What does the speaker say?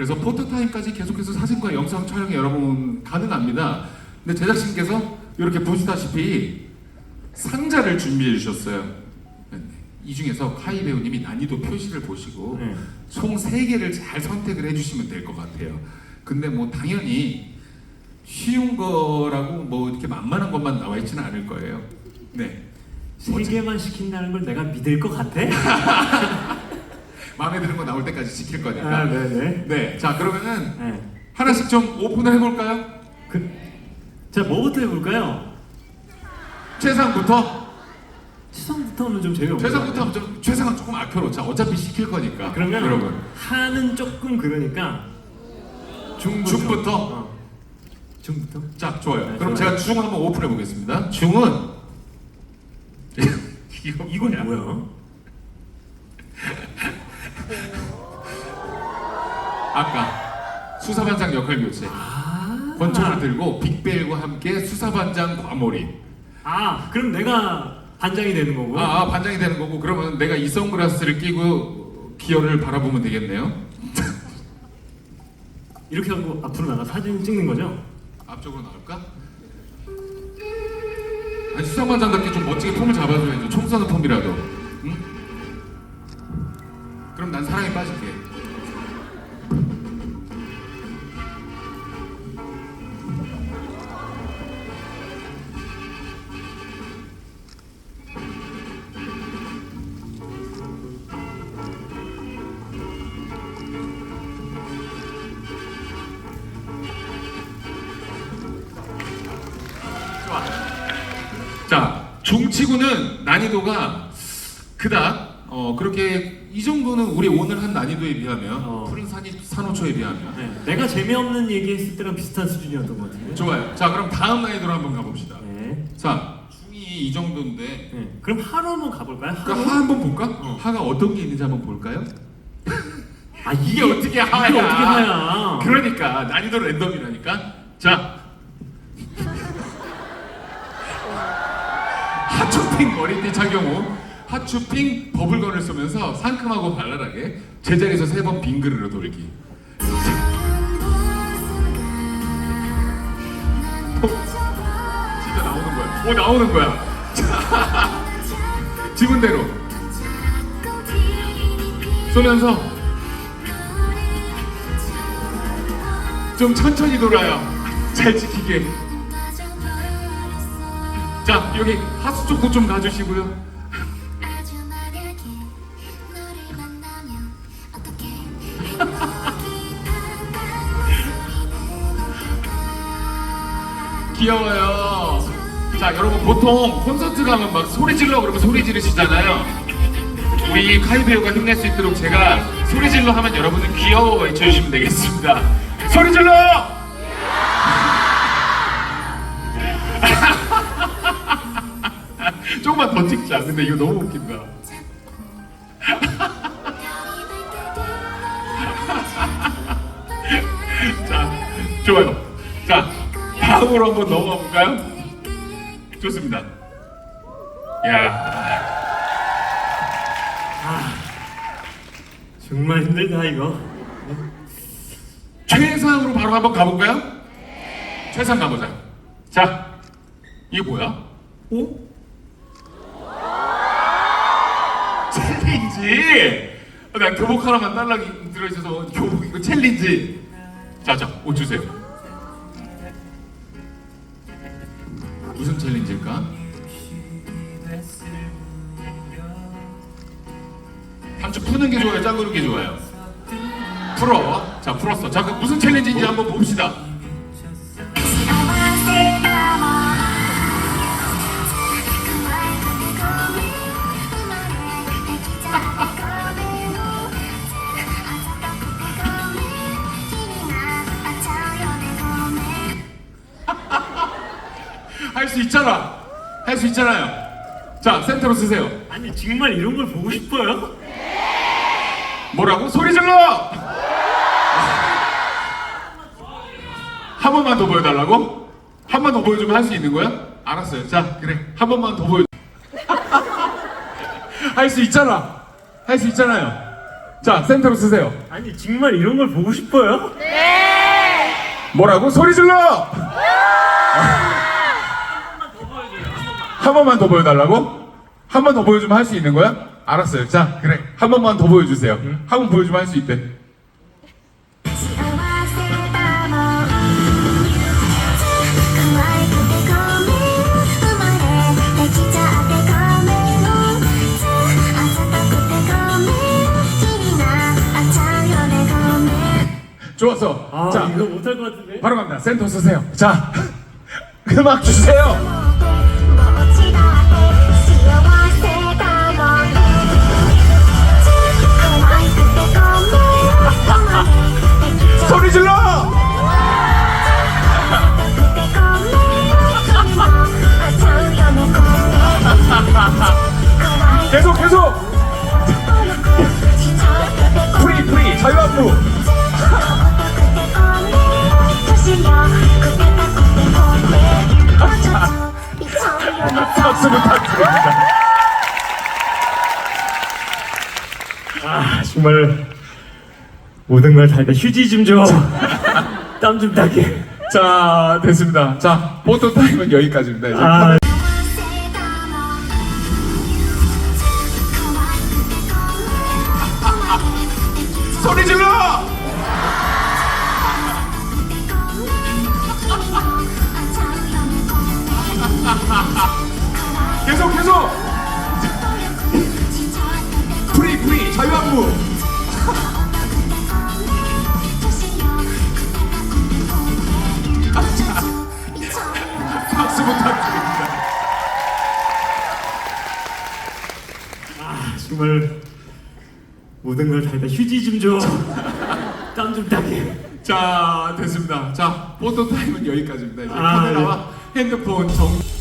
그래서 포토타임까지 계속해서 사진과 영상 촬영이 여러분 가능합니다. 근데 제작진께서 이렇게 보시다시피 상자를 준비해 주셨어요. 네. 이 중에서 카이 배우님이 난이도 표시를 보시고 네. 총 3개를 잘 선택을 해주시면 될 것 같아요. 근데 뭐 당연히 쉬운 거라고 뭐 이렇게 만만한 것만 나와 있지는 않을 거예요. 네. 세 개만 시킨다는 걸 내가 믿을 것 같아? 마음에 드는 거 나올 때까지 지킬 거니까. 아, 네네. 네. 자, 그러면은 네. 하나씩 좀 오픈을 해볼까요? 그, 자, 뭐부터 해볼까요? 최상부터? 최상부터 하면 좀 재미없을 것 최상부터. 하면 좀, 최상은 조금 아껴놓자. 어차피 시킬 거니까. 그러면 여러분. 하는 조금 그러니까 중부터. 중부터? 어. 중부터? 자, 좋아요. 네, 그럼 좋아요. 제가 중 한번 오픈해 보겠습니다. 중은 이거 이건 뭐야? 아까 수사반장 역할 교체. 아. 권총을 들고 빅벨과 함께 수사반장 과몰입. 아, 그럼 내가 반장이 되는 거고. 아, 아, 반장이 되는 거고 그러면 내가 이 선글라스를 끼고 기어를 바라보면 되겠네요. 이렇게 하고 앞으로 나가 사진 찍는 거죠? 앞쪽으로 나올까? 아니 수사반장답게 좀 멋지게 폼을 잡아줘야죠. 총 쏘는 폼이라도. 응? 그럼 난 사랑에 빠질게. 자, 중치구는 난이도가 그닥 어 그렇게 이 정도는 우리 오늘 한 난이도에 비하면 어. 푸른 산이 산호초에 비하면 네. 내가 재미없는 얘기 했을 때랑 비슷한 수준이었던 것 같은데. 좋아요. 자, 그럼 다음 난이도로 한번 가봅시다. 네. 자, 중이 이 정도인데 네. 그럼 하루 한번 가볼까요? 그 하루? 하 한번 볼까? 어. 하가 어떤 게 있는지 한번 볼까요? 아 이게 어떻게 하야? 이게 어떻게 하야? 그러니까 난이도 랜덤이라니까. 자, 하추핑 머리띠 착용 후 하추핑 버블건을 쏘면서 상큼하고 발랄하게 제자리에서 세 번 빙그르르 돌기. 어, 진짜 나오는 거야. 오 나오는 거야. 자, 지문대로 쏘면서 좀 천천히 돌아요. 잘 지키게. 자 여기 하수 쪽도 좀 가주시고요. 귀여워요. 자 여러분 보통 콘서트 가면 막 소리 질러 그러면 소리 지르시잖아요. 우리 카이 배우가 힘낼 수 있도록 제가 소리 질러 하면 여러분은 귀여워 외쳐주시면 되겠습니다. 소리 질러! 조금만 더 찍자. 근데 이거 너무 웃긴다. 자, 좋아요. 자, 다음으로 한번 넘어가 볼까요? 좋습니다. 야, 정말 힘들다 이거. 최상으로 바로 한번 가볼까요? 최상 가보자. 자, 이게 뭐야? 오? 챌린지. 어, 난 교복 하나만 딸랑 들어있어서 교복 이거 챌린지. 자, 자, 옷 주세요. 무슨 챌린지일까? 한쪽 푸는 게 좋아요, 짱구는 게 좋아요. 풀어. 자, 풀었어. 자, 그 무슨 챌린지인지 한번 봅시다. 할 수 있잖아. 할 수 있잖아요. 자, 센터로 쓰세요. 아니 정말 이런 걸 보고 싶어요? 뭐라고? 소리 질러! 한 번만 더 보여달라고? 한 번 더 보여주면 할 수 있는 거야? 알았어요. 자, 그래. 한 번만 더 보여. 할 수 있잖아. 할 수 있잖아요. 자, 센터로 쓰세요. 아니 정말 이런 걸 보고 싶어요? 뭐라고? 소리 질러! 한 번만 더 보여달라고? 한 번 더 보여주면 할 수 있는 거야? 알았어요. 자, 그래. 한 번만 더 보여주세요. 한 번 보여주면 할 수 있대. 좋았어. 아, 자, 이거 못할 것 같은데? 바로 갑니다. 센터 쓰세요. 자, 음악 주세요. 박수 부탁드립니다. 아 정말 모든 걸다 일단 휴지 좀 줘. 땀좀 나게. 자, 됐습니다. 자, 포토 타임은 여기까지입니다. 이제 아 소리 질러! 계속, 계속! 프리, 프리, 자유한무! 박수 부탁드립니다. 정말 모든 걸다 일단 휴지 좀 줘. 땀좀 나게. 자, 됐습니다. 자, 포토 타임은 여기까지입니다. 이제 아, 카메라와 핸드폰 정.